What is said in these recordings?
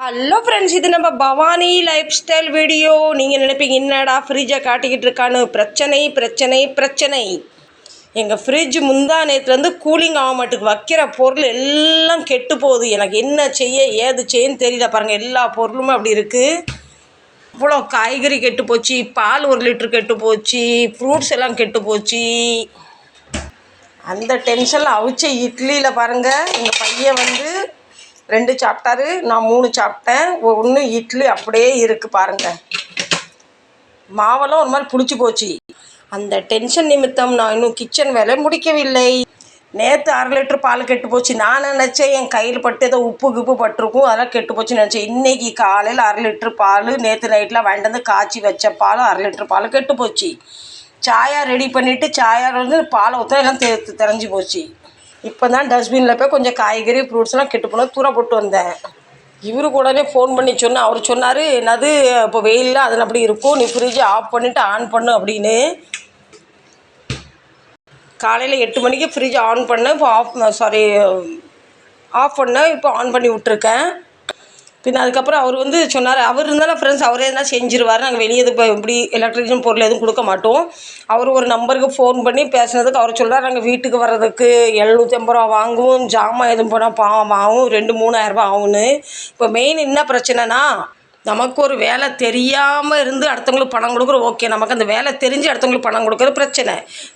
Hello friends இது நம்ம Bhavani life style video நீங்கள் நினைப்பீங்க என்னடா ஃப்ரிட்ஜை காட்டிக்கிட்டு இருக்கான்னு? பிரச்சனை பிரச்சனை பிரச்சனை. எங்கள் ஃப்ரிட்ஜ் முந்தா நேரத்துலேருந்து கூலிங் ஆக மாட்டுக்கு. வைக்கிற பொருள் எல்லாம் கெட்டு போகுது. எனக்கு என்ன செய்ய ஏது செய்யன்னு தெரியல. பாருங்கள் எல்லா பொருளுமே அப்படி இருக்குது இவ்வளோ காய்கறி கெட்டு போச்சு பால் ஒரு லிட்டர் கெட்டு போச்சு ஃப்ரூட்ஸ் எல்லாம் கெட்டு போச்சு. அந்த டென்ஷனில் அவிச்ச இட்லியில் பாருங்கள் எங்கள் பையன் வந்து ரெண்டு சாப்பிட்டாரு நான் மூணு சாப்பிட்டேன் ஒன்று இட்லி அப்படியே இருக்குது பாருங்கள் மாவெல்லாம் ஒரு மாதிரி புளிச்சு போச்சு. அந்த டென்ஷன் நிமித்தம் நான் இன்னும் கிச்சன் வேலை முடிக்கவில்லை. நேற்று அரை லிட்டர் பால் கெட்டு போச்சு. நான் நினச்சேன் என் கையில் பட்டு ஏதோ உப்பு கிப்பு பட்டிருக்கும். அதெல்லாம் கெட்டு போச்சுன்னு நினச்சேன். இன்றைக்கி காலையில் அரை லிட்டர் பால் நேற்று நைட்டில் வாங்கிட்டு வந்து காய்ச்சி வச்ச பால் அரை லிட்டர் பால் கெட்டு போச்சு. சாயா ரெடி பண்ணிவிட்டு சாயா வந்து பாலை ஊற்ற எல்லாம் தெ தெரிஞ்சு போச்சு. இப்போ தான் டஸ்ட்பினில் போய் கொஞ்சம் காய்கறி ஃப்ரூட்ஸ்லாம் கெட்டு போனால் தூர போட்டு வந்தேன். இவரு கூடனே ஃபோன் பண்ணி சொன்னேன் அவர் சொன்னார் என்னது இப்போ வெயிலில் அதில் அப்படி இருக்கும்? நீ ஃப்ரிட்ஜை ஆஃப் பண்ணிவிட்டு ஆன் பண்ணு அப்படின்னு. காலையில் எட்டு மணிக்கு ஃப்ரிட்ஜ் ஆன் பண்ணேன் இப்போ ஆஃப் சாரி ஆஃப் பண்ணேன் இப்போ ஆன் பண்ணி விட்ருக்கேன் பின்ன அதுக்கப்புறம் அவர் வந்து சொன்னார் அவர் இருந்தாலும் ஃப்ரெண்ட்ஸ் அவரே இருந்தால் செஞ்சிருவார். நாங்கள் வெளியே இப்போ இப்படி எலக்ட்ரிஷியன் பொருள் எதுவும் கொடுக்க மாட்டோம். அவர் ஒரு நம்பருக்கு ஃபோன் பண்ணி பேசுனதுக்கு அவர் சொல்கிறார் நாங்கள் வீட்டுக்கு வர்றதுக்கு எழுநூற்றி ஐம்பது ரூபா வாங்குவோம் ஜாமான் எதுவும் போனால் பாவம் ஆகும் ரெண்டு மூணாயிரரூபா ஆகும்னு. இப்போ மெயின் என்ன பிரச்சனைனா நமக்கு ஒரு வேலை தெரியாமல் இருந்து அடுத்தவங்களுக்கு பணம் கொடுக்குறது ஓகே நமக்கு அந்த வேலை தெரிஞ்சு அடுத்தவங்களுக்கு பணம் கொடுக்குறது பிரச்சனை.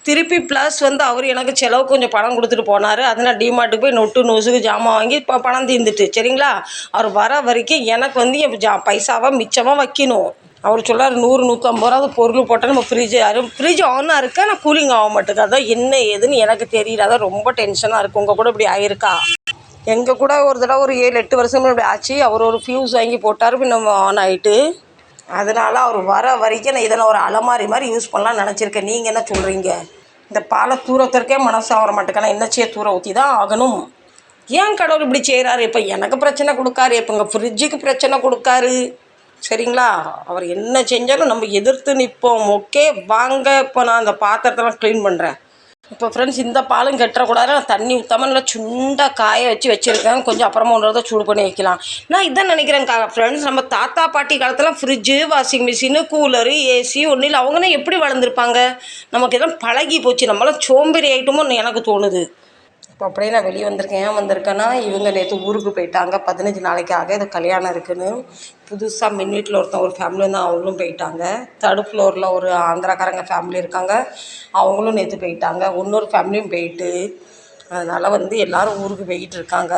திருப்பி ப்ளஸ் வந்து அவர் எனக்கு செலவு கொஞ்சம் பணம் கொடுத்துட்டு போனார். அதனால் டிமார்ட்டுக்கு போய் நொட்டு நொசுக்கு ஜாமான் வாங்கி இப்போ பணம் தீர்ந்துட்டு சரிங்களா? அவர் வர வரைக்கும் எனக்கு வந்து என் ஜா பைசாவை மிச்சமாக வைக்கணும். அவர் சொல்லார் நூறு நூற்றம்பது ரூபா பொருள் போட்டால் நம்ம ஃப்ரிட்ஜ் யாரும் ஃப்ரிட்ஜ் ஆனாக இருக்கா? நான் கூலிங் ஆக மாட்டேங்குது? அதான் என்ன ஏதுன்னு எனக்கு தெரியல. அதான் ரொம்ப டென்ஷனாக இருக்குது உங்கள் கூட இப்படி ஆயிருக்கா? எங்கள் கூட ஒரு தடவை ஒரு ஏழு எட்டு வருஷம் இப்படி ஆச்சு. அவர் ஒரு ஃபியூஸ் வாங்கி போட்டார் பின்ன ஆன் ஆகிட்டு அதனால் அவர் வர வரைக்கும் நான் இதெல்லாம் ஒரு அலமாரி மாதிரி யூஸ் பண்ணலாம்னு நினச்சிருக்கேன். நீங்கள் என்ன சொல்கிறீங்க இந்த பாலை தூரத்திற்கே மனசு ஆகிற மாட்டேங்க என்ன செய்ய தூர ஊற்றி தான் ஆகணும். ஏன் கடவுள் இப்படி செய்கிறாரு இப்போ எனக்கு பிரச்சனை கொடுக்காரு இப்போ இங்கே ஃப்ரிட்ஜுக்கு பிரச்சனை கொடுக்காரு. சரிங்களா? அவர் என்ன செஞ்சாலும் நம்ம எதிர்த்து நிற்போம் ஓகே வாங்க இப்போ நான் அந்த பாத்திரத்தெல்லாம் க்ளீன் பண்ணுறேன் இப்போ ஃப்ரெண்ட்ஸ் இந்த பாலும் கெட்டக்கூடாது தண்ணி ஊற்றாமல் நல்லா சுண்டாக காய வச்சு வச்சுருக்கேன். கொஞ்சம் அப்புறமா ஒன்றதை சூடு பண்ணி வைக்கலாம். நான் இதான் நினைக்கிறேன் ஃப்ரெண்ட்ஸ் நம்ம தாத்தா பாட்டி காலத்தில் fridge washing machine cooler AC ஒன்றும் இல்லை. அவங்களாம் எப்படி வளர்ந்துருப்பாங்க? நமக்கு எல்லாம் பழகி போச்சு. நம்மளாம் சோம்பேறி ஆகிட்டோமோன்னு எனக்கு தோணுது. அப்படியே நான் வெளியே வந்திருக்கேன். ஏன் வந்திருக்கேன்னா இவங்க நேற்று ஊருக்கு போயிட்டாங்க. பதினஞ்சு நாளைக்காக இது கல்யாணம் இருக்குன்னு. புதுசாக மின் வீட்டில் ஒருத்தன் ஒரு ஃபேமிலி வந்து அவங்களும் போயிட்டாங்க. தேர்டு ஃப்ளோரில் ஒரு ஆந்திராக்காரங்க ஃபேமிலி இருக்காங்க. அவங்களும் நேற்று போயிட்டாங்க. இன்னொரு ஃபேமிலியும் போயிட்டு அதனால் வந்து எல்லோரும் ஊருக்கு போய்கிட்டு இருக்காங்க.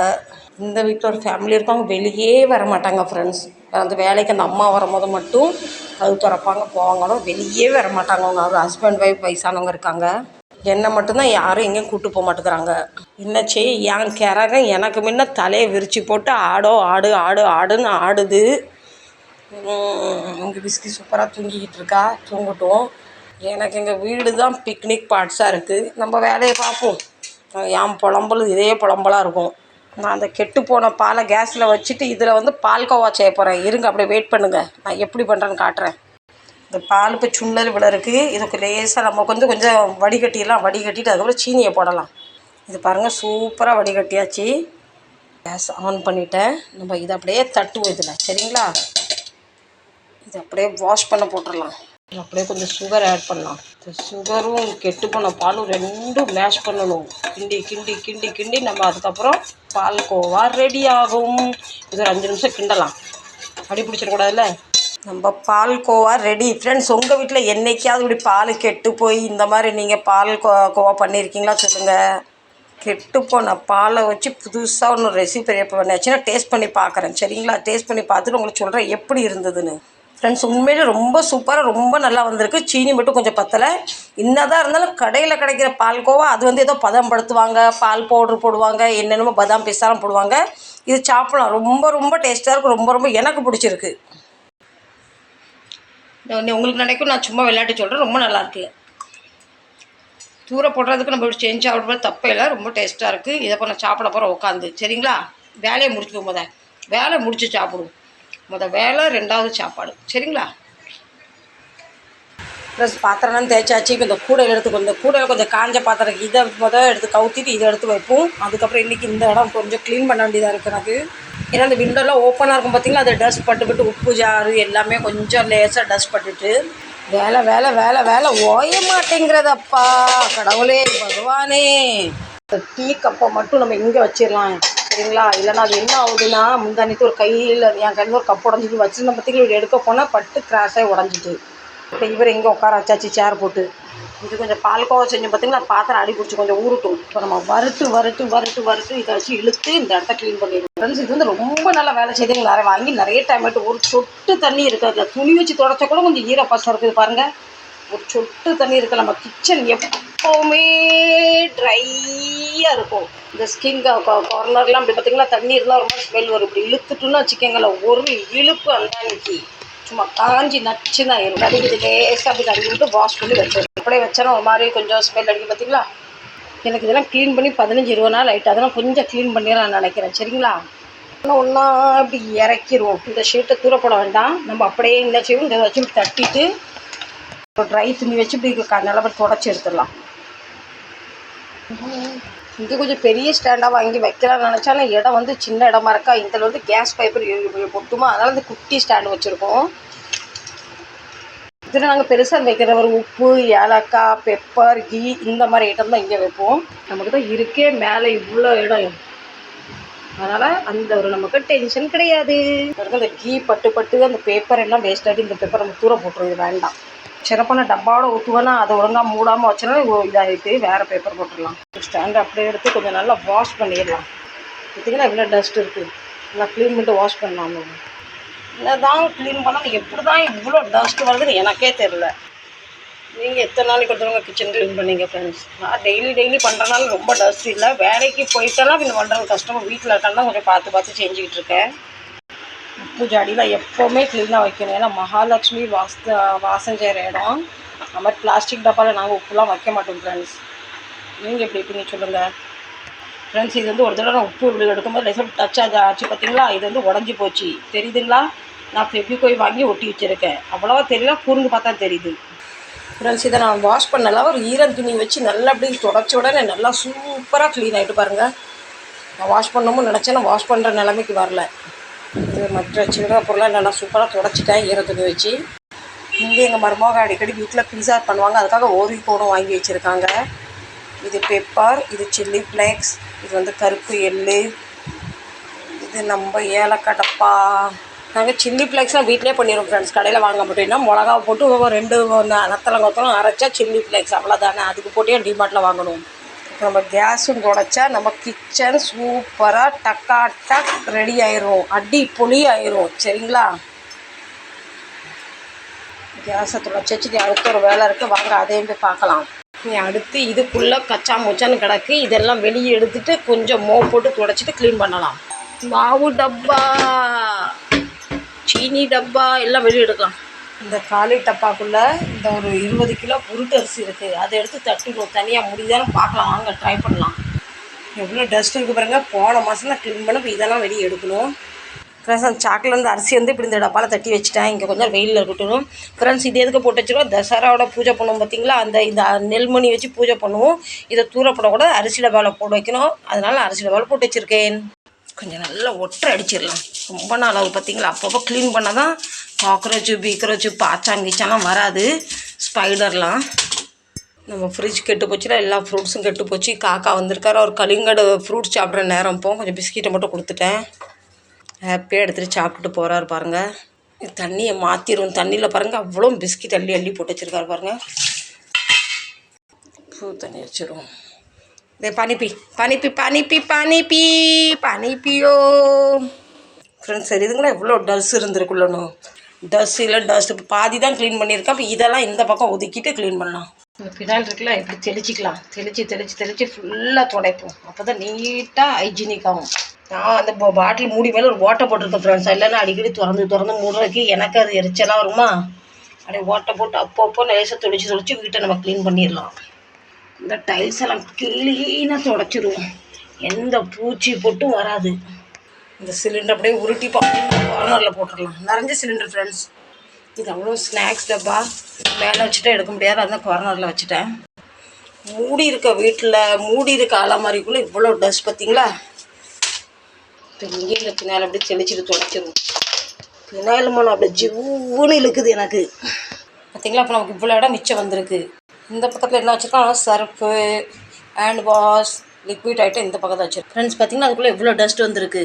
இந்த வீட்டில் ஒரு ஃபேமிலி இருக்காங்க வெளியே வர மாட்டாங்க ஃப்ரெண்ட்ஸ் அந்த வேலைக்கு அந்த அம்மா வரும்போது மட்டும் அது திறப்பாங்க போவாங்களோ வெளியே வர மாட்டாங்க அவங்க அவர் ஹஸ்பண்ட் ஒய்ஃப் வயசானவங்க இருக்காங்க. என்னை மட்டும்தான் யாரும் எங்கேயும் கூட்டு போக மாட்டேங்கிறாங்க என்ன செய்ய என் கிறக எனக்கு முன்ன தலையை விரித்து போட்டு ஆடோ ஆடு ஆடு ஆடுன்னு ஆடுது இங்கே பிஸ்கி சூப்பராக தூங்கிக்கிட்டு இருக்கா தூங்கட்டும் எனக்கு எங்கள் வீடு தான் பிக்னிக் பார்ட்ஸாக இருக்குது நம்ம வேலையை பார்ப்போம் என் புலம்பல் இதே புலம்பலாக இருக்கும் நான் அந்த கெட்டு போன பாலை கேஸில் வச்சுட்டு இதில் வந்து பால்கோவா செய்ய போகிறேன் இருங்க அப்படியே வெயிட் பண்ணுங்கள் நான் எப்படி பண்ணுறேன்னு காட்டுறேன் இந்த பால் இப்போ சுண்டல் இவ்வளோ இருக்குது இதுக்கு லேசாக நம்ம கொஞ்சம் கொஞ்சம் வடிகட்டிடலாம். வடிகட்டிட்டு அதுக்கப்புறம் சீனியை போடலாம். இது பாருங்கள் சூப்பராக வடிகட்டியாச்சு. கேஸ் ஆன் பண்ணிட்டேன். நம்ம இதை அப்படியே தட்டுவோம் இதில். சரிங்களா? இதை அப்படியே வாஷ் பண்ண போட்டுடலாம். அப்படியே கொஞ்சம் சுகர் ஆட் பண்ணலாம். இந்த சுகரும் கெட்டு போன பாலும் ரெண்டும் மேஷ் பண்ணணும். கிண்டி கிண்டி கிண்டி கிண்டி நம்ம அதுக்கப்புறம் பால் கோவா ரெடி ஆகும். இது ஒரு அஞ்சு நிமிஷம் கிண்டலாம். அடி பிடிச்சிடக்கூடாதுல்ல? நம்ம பால் கோவா ரெடி ஃப்ரெண்ட்ஸ் உங்கள் வீட்டில் என்றைக்காவது இப்படி பால் கெட்டு போய் இந்த மாதிரி நீங்கள் பால் கோ கோவா பண்ணியிருக்கீங்களா சொல்லுங்கள் கெட்டு போன பாலை வச்சு புதுசாக ஒன்று ரெசிபி பண்ணியாச்சுன்னா டேஸ்ட் பண்ணி பார்க்குறேன் சரிங்களா? டேஸ்ட் பண்ணி பார்த்துட்டு உங்களுக்கு சொல்கிறேன் எப்படி இருந்ததுன்னு. ஃப்ரெண்ட்ஸ் உண்மையிலே ரொம்ப சூப்பராக ரொம்ப நல்லா வந்திருக்கு. சீனி மட்டும் கொஞ்சம் பத்தலை. என்னதான் இருந்தாலும் கடையில் கிடைக்கிற பால் கோவா அது வந்து ஏதோ பதம் படுத்துவாங்க பால் பவுட்ரு போடுவாங்க என்னென்னமோ பதாம் பிஸ்தாலாம் போடுவாங்க. இது சாப்பிடலாம். ரொம்ப ரொம்ப டேஸ்ட்டாக இருக்கும். ரொம்ப ரொம்ப எனக்கு பிடிச்சிருக்கு. உங்களுக்கு நினைக்கும் நான் சும்மா விளையாட்டு சொல்கிறேன் ரொம்ப நல்லாயிருக்கு தூர போடுறதுக்கு நம்ம செஞ்சு சாப்பிடும்போது தப்பே இல்லை ரொம்ப டேஸ்ட்டாக இருக்குது இதை இப்போ நான் சாப்பிட போகிற உட்காந்து சரிங்களா? வேலையை முடிச்சுப்போம் முத. வேலை முடித்து சாப்பிடுவோம் முத வேலை ரெண்டாவது சாப்பாடு. சரிங்களா? ப்ளஸ் பாத்திரம்லாம் தேய்ச்சாச்சு இப்போ இந்த கூடையில் எடுத்து இந்த கூடையில் கொஞ்சம் காஞ்ச பாத்திரம் இதை முத எடுத்து கவுத்திட்டு இதை எடுத்து வைப்போம். அதுக்கப்புறம் இன்றைக்கி இந்த இடம் கொஞ்சம் க்ளீன் பண்ண வேண்டியதாக இருக்குது எனக்கு. ஏன்னா அந்த விண்டோலாம் ஓப்பனாக இருக்கும் பார்த்தீங்களா அது டஸ்ட் பட்டுக்கிட்டு உப்பு ஜாறு எல்லாமே கொஞ்சம் லேசாக டஸ்ட் பட்டுட்டு வேலை வேலை வேலை வேலை ஓய மாட்டேங்கிறதப்பா. கடவுளே பகவானே. டீ கப்பை மட்டும் நம்ம இங்கே வச்சிடலாம். சரிங்களா? இல்லைனா அது என்ன ஆகுதுன்னா முந்தானித்து ஒரு கையில் என் கையில் ஒரு கப் உடஞ்சிட்டு வச்சுருந்த பார்த்திங்களா இப்படி எடுக்க போனால் பட்டு கிராஷாக உடஞ்சிட்டு இப்போ இவர் எங்கே உட்கார வச்சாச்சு சேர் போட்டு. இது கொஞ்சம் பால்கோவா செஞ்சு பார்த்தீங்கன்னா பாத்திரம் அடி பிடிச்சி கொஞ்சம் ஊறுட்டும். இப்போ நம்ம வறுத்து வறுத்து வறுத்து வறுத்து இதை வச்சு இழுத்து இந்த இடத்த க்ளீன் பண்ணிடுவோம் ஃப்ரெண்ட்ஸ் இது வந்து ரொம்ப நல்லா வேலை செய்து நிறைய வாங்கி நிறைய டைம் ஆகிட்டு ஒரு சொட்டு தண்ணி இருக்காது துணி வச்சு தொடச்சா கூட கொஞ்சம் ஈரப்பசம் இருக்குது பாருங்கள் ஒரு சொட்டு தண்ணி இருக்குது நம்ம கிச்சன் எப்போவுமே ட்ரையாக இருக்கும். இந்த ஸ்கின் கார்னர்லாம் அப்படி பார்த்தீங்களா தண்ணி இருந்தால் ரொம்ப ஸ்மெல் வரும். இப்படி இழுத்துட்டுன்னு வச்சுக்கோங்களேன் ஒரு இழுப்பு அந்த அன்னைக்கு சும்மா காஞ்சி நச்சு தான் இருக்கும் அடிக்கிறது லேசாக அப்படி தண்ணி விட்டு வாஷ் பண்ணி வச்சிடும் அப்படியே வச்சாலும் ஒரு மாதிரி கொஞ்சம் ஸ்மெல் அடிக்கும் பார்த்தீங்களா எனக்கு இதெல்லாம் க்ளீன் பண்ணி பதினஞ்சு இருபது நாள் ஆகிட்டு அதெல்லாம் கொஞ்சம் க்ளீன் பண்ணி நான் நினைக்கிறேன் சரிங்களா? ஒன்று ஒன்றா அப்படி இறக்கிடுவோம் இந்த ஷீட்டை தூரப்பட வேண்டாம். நம்ம அப்படியே இந்த செய்வோம் இதை வச்சு தட்டிட்டு ட்ரை துணி வச்சு இப்படி க- நல்லா தொடச்சி எடுத்துடலாம். இங்கே கொஞ்சம் பெரிய ஸ்டாண்டாக வாங்கி வைக்கலாம்னு நினச்சாலும் இடம் வந்து சின்ன இடமா இருக்கா? இதில் வந்து கேஸ் பைப்பர் பொட்டுமா? அதனால் வந்து குட்டி ஸ்டாண்டு வச்சுருக்கோம். இதில் நாங்கள் பெருசாக வைக்கிற ஒரு உப்பு ஏலக்காய் பெப்பர் கீ இந்த மாதிரி ஐட்டம் தான் இங்கே வைப்போம். நமக்கு தான் இருக்கே மேலே இவ்வளோ இடம். அதனால் அந்த ஒரு நமக்கு டென்ஷன் கிடையாது. அந்த இந்த கீ பட்டு பட்டு அந்த பேப்பர் எல்லாம் வேஸ்ட் ஆகிட்டு இந்த பேப்பர் நம்ம தூர போட்டுருவது வேண்டாம். சிறப்பான டப்பாவோட ஊற்றுவேன்னா அதை ஒழுங்காக மூடாமல் வச்சோன்னா இதாகிட்டு வேறு பேப்பர் போட்டுடலாம். ஸ்டாண்ட் அப்படியே எடுத்து கொஞ்சம் நல்லா வாஷ் பண்ணிடலாம். பார்த்தீங்கன்னா இவ்வளோ டஸ்ட் இருக்குது நல்லா க்ளீன் பண்ணிட்டு வாஷ் பண்ணலாம். என்ன தான் க்ளீன் பண்ணால் எப்படி தான் இவ்வளோ டஸ்ட் வருதுன்னு எனக்கே தெரில நீங்கள் எத்தனை நாளைக்கு ஒருத்தவங்க கிச்சன் க்ளீன் பண்ணீங்க ஃப்ரெண்ட்ஸ் நான் டெய்லி டெய்லி பண்ணுறனால ரொம்ப டஸ்ட் இல்லை. வேலைக்கு போயிட்டாலும் இந்த பண்ணுறது கஷ்டம். வீட்டில் இருக்கான்னா கொஞ்சம் பார்த்து பார்த்து செஞ்சுக்கிட்டு இருக்கேன். உப்பு ஜாடியில் எப்போவுமே க்ளீனாக வைக்கணும். ஏன்னா மகாலட்சுமி வாஸ்த வாசம் செய்கிற இடம். அது மாதிரி பிளாஸ்டிக் டப்பாவில் நாங்கள் உப்புலாம் வைக்க மாட்டோம் ஃப்ரெண்ட்ஸ் நீங்கள் எப்படி இருப்பீங்க சொல்லுங்கள் ஃப்ரெண்ட்ஸ் இது வந்து ஒரு தடவை நான் உப்பு இப்படி எடுக்கும்போது லேசாக டச் ஆக ஆச்சு பார்த்தீங்களா இது வந்து உடஞ்சி போச்சு. தெரியுதுங்களா? நான் ஃபெவிகோய் வாங்கி ஒட்டி வச்சுருக்கேன். அவ்வளோவா தெரியல கூர்ந்து பார்த்தா தெரியுது. ஃப்ரெண்ட்ஸ் இதை நான் வாஷ் பண்ணலாம் ஒரு ஈரம் துணி வச்சு நல்லா அப்படியே தொடச்ச உடனே நல்லா சூப்பராக க்ளீன் ஆகிட்டு பாருங்கள் நான் வாஷ் பண்ணணும்னு நினச்சேன் நான் வாஷ் பண்ணுற நிலைமைக்கு வரல. இது மற்ற சில்லற பொருளாக நல்லா சூப்பராக தொடச்சிட்டேன் ஈர துணி வச்சு. இங்கே எங்கள் மருமக அடிக்கடி வீட்டில் பீஸா பண்ணுவாங்க அதுக்காக ஓரி கோடும் வாங்கி வச்சுருக்காங்க. இது பெப்பர் இது சில்லி ஃப்ளேக்ஸ் இது வந்து கருப்பு எள்ளு. இது நம்ம ஏலக்காய் டப்பா நாங்கள் சில்லி ஃப்ளேக்ஸ்லாம் வீட்டிலே பண்ணிடுவோம் ஃப்ரெண்ட்ஸ் கடையில் வாங்க மாட்டோம்னா மிளகா போட்டு ரெண்டு நத்தலம் கொத்தலம் அரைச்சா சில்லி ஃப்ளேக்ஸ். அவ்வளோதானே அதுக்கு போட்டே டிமார்ட்டில் வாங்கணும். இப்போ நம்ம கேஸும் தொடச்சா நம்ம கிச்சன் சூப்பராக டக்கா டக் ரெடி ஆயிரும். அடி பொலி ஆயிரும். சரிங்களா? கேஸை தொடச்சி நீ அடுத்த ஒரு வேலை இருக்குது வாங்க அதையும் போய் பார்க்கலாம். அடுத்து இதுக்குள்ளே கச்சா முச்சான்னு கிடக்கு இதெல்லாம் வெளியே எடுத்துட்டு கொஞ்சம் மோ போட்டு துடைச்சிட்டு க்ளீன் பண்ணலாம். மாவு டப்பா சீனி டப்பா எல்லாம் வெளியே எடுக்கலாம். இந்த காலி டப்பாக்குள்ளே இந்த ஒரு இருபது கிலோ உருட்டு அரிசி இருக்குது அதை எடுத்து தட்டிடுவோம் தனியாக முடியுதான்னு பார்க்கலாம். வாங்க ட்ரை பண்ணலாம். எவ்வளோ டஸ்ட் இருக்குது பாருங்கள் போன மாதம் நான் க்ளீன் பண்ண இப்போ இதெல்லாம் வெளியே எடுக்கணும். ஃப்ரெண்ட்ஸ் அந்த சாக்கில் வந்து அரிசி வந்து இப்படி இந்த டப்பாவில் தட்டி வச்சுட்டேன். இங்கே கொஞ்சம் வெயிலில் இருக்கட்டும். ஃப்ரெண்ட்ஸ் இது எதுக்கு போட்டு வச்சுருவோம் தசராவோட பூஜை பண்ணுவோம் பார்த்தீங்களா அந்த இந்த நெல்மணி வச்சு பூஜை பண்ணுவோம். இதை தூரப்படக்கூடாது அரிசி டப்பாவில் போட்டு வைக்கணும். அதனால் அரிசி டப்பாவில் போட்டு வச்சுருக்கேன். கொஞ்சம் நல்லா ஒற்றை அடிச்சிடலாம். ரொம்ப நாள் பார்த்தீங்களா அப்பப்போ க்ளீன் பண்ணால் தான் காக்ரோச்சு பீக்ரோச்சு பாச்சாங்கீச்சாலாம் வராது. ஸ்பைடர்லாம் நம்ம ஃப்ரிட்ஜ் கெட்டு போச்சுன்னா எல்லா ஃப்ரூட்ஸும் கெட்டு போச்சு. காக்கா வந்திருக்காரு. அவர் கலிங்கடு ஃப்ரூட்ஸ் சாப்பிட்ற நேரம். இப்போ கொஞ்சம் பிஸ்கெட்டை மட்டும் கொடுத்துட்டேன். ஹாப்பியாக எடுத்துகிட்டு சாப்பிட்டுட்டு போகிறாரு பாருங்கள் தண்ணியை மாற்றிடும் தண்ணியில் பாருங்கள் அவ்வளோ பிஸ்கட் அள்ளி அள்ளி போட்டு வச்சுருக்காரு பாருங்கள் பூ தண்ணி வச்சிருவோம் இதே பனிப்பி பனிப்பி பனிப்பி பனிப்பி பனிப்பியோ. ஃப்ரெண்ட்ஸ் தெரியுதுங்களா எவ்வளோ டஸ் இருந்திருக்குள்ளணும் டஸ் இல்லை டஸ்ட் இப்போ பாதி தான் க்ளீன் பண்ணியிருக்கேன் இப்போ இதெல்லாம் இந்த பக்கம் ஒதுக்கிட்டு க்ளீன் பண்ணலாம். இந்த பினால் இருக்குல்ல இப்படி தெளிச்சிக்கலாம். தெளித்து தெளித்து தெளித்து ஃபுல்லாக துடைப்போம். அப்போ தான் நீட்டாக ஹைஜீனிக் ஆகும் நான் அந்த பாட்டில் மூடி மேலே ஒரு ஓட்டை போட்டிருக்கேன் ஃப்ரெண்ட்ஸ் இல்லைன்னா அடிக்கடி திறந்து திறந்து மூடுறதுக்கு எனக்கு அது எரிச்சலாக வருமா? அப்படியே ஓட்டை போட்டு அப்பப்போ அப்போ லேசாக துடைச்சி வீட்டை நம்ம க்ளீன் பண்ணிடலாம். இந்த டைல்ஸ் எல்லாம் க்ளீனாக தொடச்சிருவோம் எந்த பூச்சி போட்டும் வராது. இந்த சிலிண்டர் அப்படியே உருட்டி கார்னரில் போட்டுடலாம். நிறைஞ்ச சிலிண்டர் ஃப்ரெண்ட்ஸ் இது அவ்வளோ ஸ்நாக்ஸ் டப்பா. மேலே வச்சுட்டு எடுக்க முடியாது. அதான் கார்னரில் வச்சுட்டேன். மூடி இருக்க வீட்டில் மூடி இருக்க அலமாரிக்குள்ளே இவ்வளோ டஸ்ட் பார்த்தீங்களா இப்போ இங்கே இந்த பின்னால் அப்படியே தெளிச்சிட்டு தொடச்சிடும் பின்னால் மனம் அப்படியே ஜிவ்வுன்னு இழுக்குது எனக்கு. பார்த்தீங்களா அப்போ நமக்கு இவ்வளோ இடம் மிச்சம் வந்திருக்கு. இந்த பக்கத்தில் என்ன வச்சுருக்கோம் Surf hand wash liquid item இந்த பக்கத்தில் வச்சுருக்கோம் ஃப்ரெண்ட்ஸ் பார்த்தீங்கன்னா அதுக்குள்ளே எவ்வளோ டஸ்ட் வந்திருக்கு.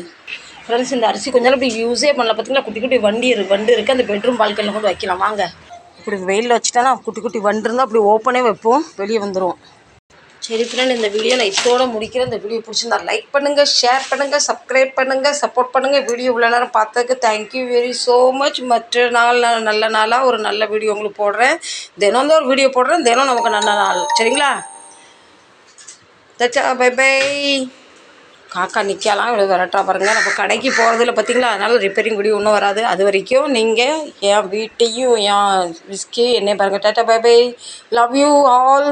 ஃப்ரெண்ட்ஸ் இந்த அரிசி கொஞ்ச நேரம் இப்படி யூஸே பண்ணல. பார்த்தீங்கன்னா குட்டி குட்டி வண்டி இருக்கு வண்டு இருக்குது அந்த பெட்ரூம் பால்கனியில் கொண்டு வைக்கலாம். வாங்க. இப்படி வெயிலில் வச்சுட்டேன்னா குட்டி குட்டி வண்டு இருந்தால் அப்படி ஓப்பனே வைப்போம். வெளியே வந்துடும் சரி ஃப்ரெண்ட் இந்த வீடியோ நான் இதோட முடிக்கிறேன். இந்த வீடியோ பிடிச்சிருந்தா லைக் பண்ணுங்கள் ஷேர் பண்ணுங்கள் சப்ஸ்கிரைப் பண்ணுங்கள் சப்போர்ட் பண்ணுங்கள் வீடியோ இவ்வளோ நேரம் பார்த்ததுக்கு தேங்க்யூ வெரி ஸோ மச் மற்ற நாள் நான் நல்ல நாளாக ஒரு நல்ல வீடியோ உங்களுக்கு போடுறேன். தினம் தான் ஒரு வீடியோ போடுறேன். தினம் நமக்கு நல்ல நாள். சரிங்களா? தச்சா பை பை காக்கா நிற்கலாம் இவ்வளோ விரட்டா பாருங்கள் நம்ம கடைக்கு போகிறதில்ல பார்த்தீங்களா? அதனால் ரிப்பேரிங் வீடியோ ஒன்றும் வராது. அது வரைக்கும் நீங்கள் என் வீட்டையும் என் விஸ்கி என்னை பாருங்கள் tata bye bye love you all